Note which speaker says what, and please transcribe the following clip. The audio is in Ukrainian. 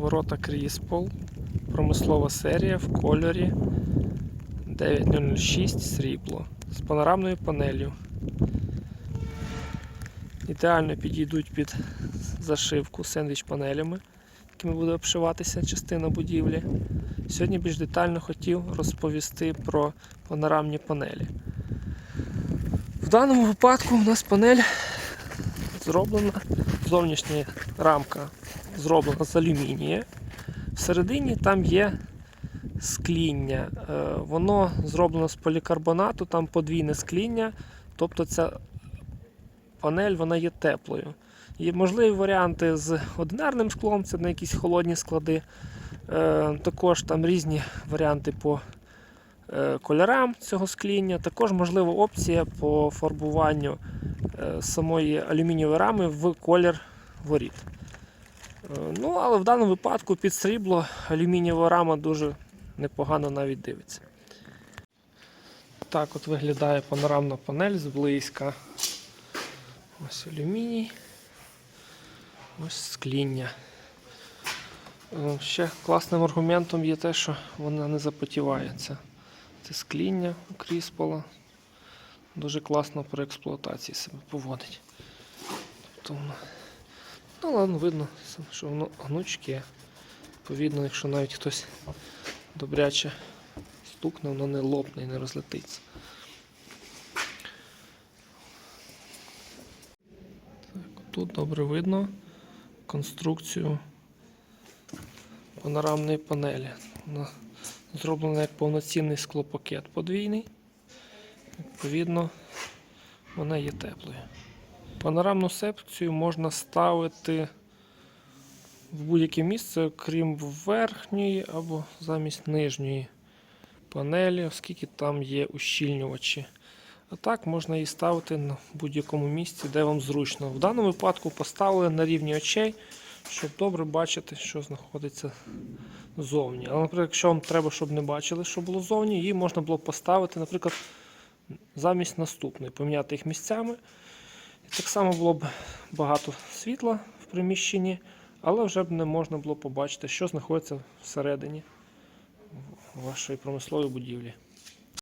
Speaker 1: Ворота Кріспол. Промислова серія в кольорі 9006 срібло з панорамною панелью. Ідеально підійдуть під зашивку сендвіч панелями, якими буде обшиватися частина будівлі. Сьогодні більш детально хотів розповісти про панорамні панелі. В даному випадку у нас панель зроблена, зовнішня рамка зроблена з алюмінія. Всередині там є скління. Е, Воно зроблено з полікарбонату, там подвійне скління, тобто ця панель вона є теплою. Є можливі варіанти з одинарним склом, це на якісь холодні склади. Е, Також там різні варіанти по е, кольорам цього скління. Також можлива опція по фарбуванню самої алюмінієвої рами в колір воріт. Е, Ну, але в даному випадку під срібло алюмінієва рама дуже непогано навіть дивиться. Так от виглядає панорамна панель зблизька. Ось алюміній. Ось скління. Е, Ще класним аргументом є те, що вона не запотівається. Це скління кріспола. Дуже класно при експлуатації себе поводить. Тобто Ну ладно, видно, що воно гнучке. Відповідно, якщо навіть хтось добряче стукне, воно не лопне і не розлетиться. Так, тут добре видно конструкцію панорамної панелі. Вона зроблена як повноцінний склопакет подвійний. Відповідно, вона є теплою. Панорамну секцію можна ставити в будь-яке місце, крім верхньої або замість нижньої панелі, оскільки там є ущільнювачі. А так можна її ставити на будь-якому місці, де вам зручно. В даному випадку поставили на рівні очей, щоб добре бачити, що знаходиться ззовні. Але, наприклад, якщо вам треба, щоб не бачили, що було ззовні, її можна було поставити, наприклад, замість наступної, поміняти їх місцями. Так само було б багато світла в приміщенні, але вже б не можна було побачити, що знаходиться всередині вашої промислової будівлі.